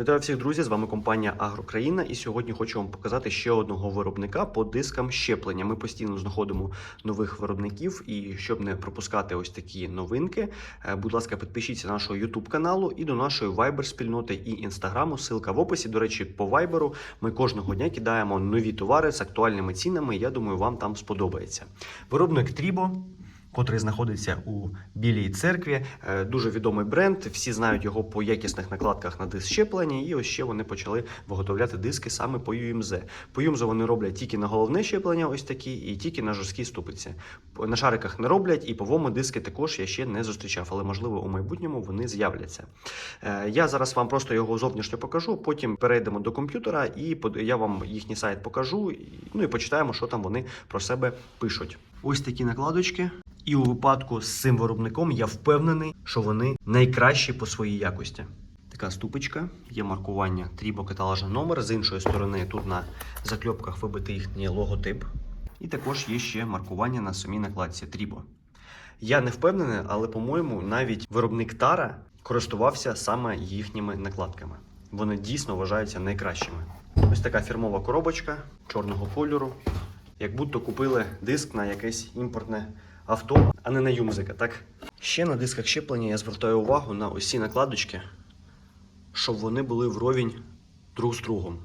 Вітаю всіх друзі! З вами компанія Агрокраїна. І сьогодні хочу вам показати ще одного виробника по дискам щеплення. Ми постійно знаходимо нових виробників. І щоб не пропускати ось такі новинки, е, будь ласка, підпишіться на нашого YouTube каналу і до нашої Viber спільноти і інстаграму. Ссылка в описі. До речі, по Viber ми кожного дня кидаємо нові товари з актуальними цінами. Я думаю, вам там сподобається. Виробник Трібо котрий знаходиться у Білій церкві. Е, Дуже відомий бренд. Всі знають його по якісних накладках на диск щеплення. І ось ще вони почали виготовляти диски саме по UMZ. По UMZ вони роблять тільки на головне щеплення, ось такі, і тільки на жорсткі ступиці. На шариках не роблять, і по ВОМу диски також я ще не зустрічав, але можливо у майбутньому вони з'являться. Е, Я зараз вам просто його зовнішньо покажу. Потім перейдемо до комп'ютера, і я вам їхній сайт покажу. Ну і почитаємо, що там вони про себе пишуть. Ось такі накладочки. І у випадку з цим виробником я впевнений, що вони найкращі по своїй якості. Така ступочка, є маркування трібо каталожний номер. З іншої сторони, тут на закльопках вибитий їхній логотип. І також є ще маркування на самій накладці трібо. Я не впевнений, але, по-моєму, навіть виробник Тара користувався саме їхніми накладками. Вони дійсно вважаються найкращими. Ось така фірмова коробочка чорного кольору. Як будто купили диск на якесь імпортне авто, а не на юмзика, так? Ще на дисках щеплення я звертаю увагу на ці накладочки, щоб вони були вровень друг з другом.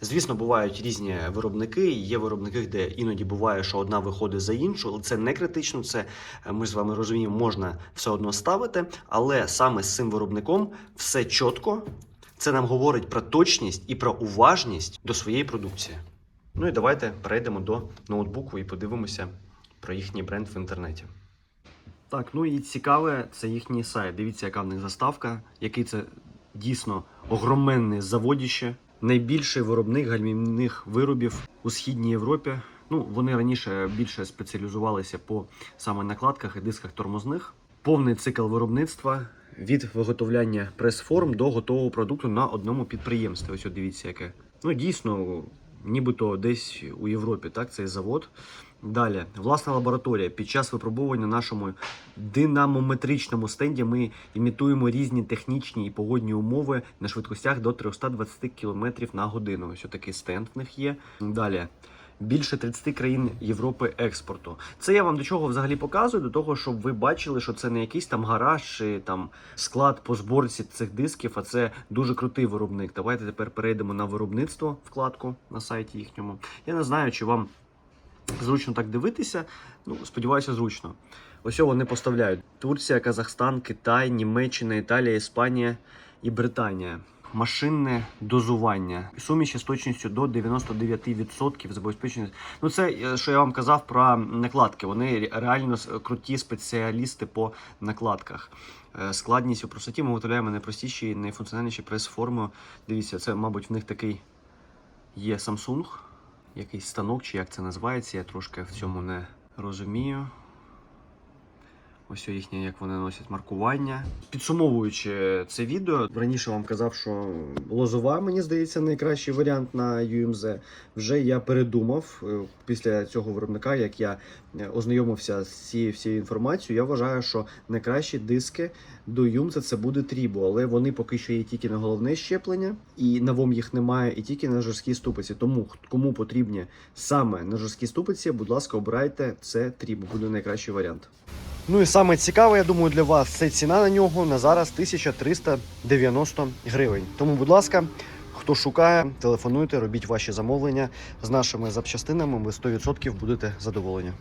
Звісно, бувають різні виробники. Є виробники, де іноді буває, що одна виходить за іншу, але це не критично. Це е, ми з вами розуміємо, можна все одно ставити. Але саме з цим виробником все чітко. Це нам говорить про точність і про уважність до своєї продукції. Ну і давайте перейдемо до ноутбуку і подивимося про їхній бренд в інтернеті. Так, ну і цікаве, це їхній сайт. Дивіться, яка в них заставка, який це дійсно огроменне заводіще. Найбільший виробник гальмівних виробів у східній Європі. Ну, вони раніше більше спеціалізувалися по саме накладках і дисках тормозних. Повний цикл виробництва від виготовляння прес-форм до готового продукту на одному підприємстві. Ось от дивіться, яке. Ну, дійсно, нібито десь у Європі, так, цей завод. Далі, власна лабораторія. Під час випробування на нашому динамометричному стенді ми імітуємо різні технічні і погодні умови на швидкостях до 320 км на годину. Ось такий стенд в них є. Далі. Більше 30 країн Європи експорту. Це я вам до чого взагалі показую? До того, щоб ви бачили, що це не якийсь там гараж чи там склад по зборці цих дисків, а це дуже крутий виробник. Давайте тепер перейдемо на виробництво вкладку на сайті їхньому. Я не знаю, чи вам зручно так дивитися. Ну, сподіваюся, зручно. Ось вони поставляють: Турція, Казахстан, Китай, Німеччина, Італія, Іспанія і Британія. Машинне дозування. Суміші з точністю до 99% забезпечення. Ну, це е, що я вам казав про накладки. Вони реально круті спеціалісти по накладках. Е, Складність у простоті ми виготовляємо найпростіші, найфункціональніші прес-форми. Дивіться, це, мабуть, в них такий є Samsung, якийсь станок, чи як це називається, я трошки в цьому не розумію. Ось їхнє, як вони носять маркування. Підсумовуючи це відео, раніше вам казав, що лозова, мені здається, найкращий варіант на UMZ. Вже я передумав е, після цього виробника, як я е, ознайомився з цією всією інформацією. Я вважаю, що найкращі диски до UMZ це буде Трібо, але вони поки що є тільки на головне щеплення, і на ВОМ їх немає, і тільки на жорсткій ступиці. Тому кому потрібні саме на жорсткій ступиці, будь ласка, обирайте це Трібо, буде найкращий варіант. Ну і саме цікаве, я думаю, для вас це ціна на нього на зараз 1390 гривень. Тому, будь ласка, хто шукає, телефонуйте, робіть ваші замовлення з нашими запчастинами. Ви 100% будете задоволені.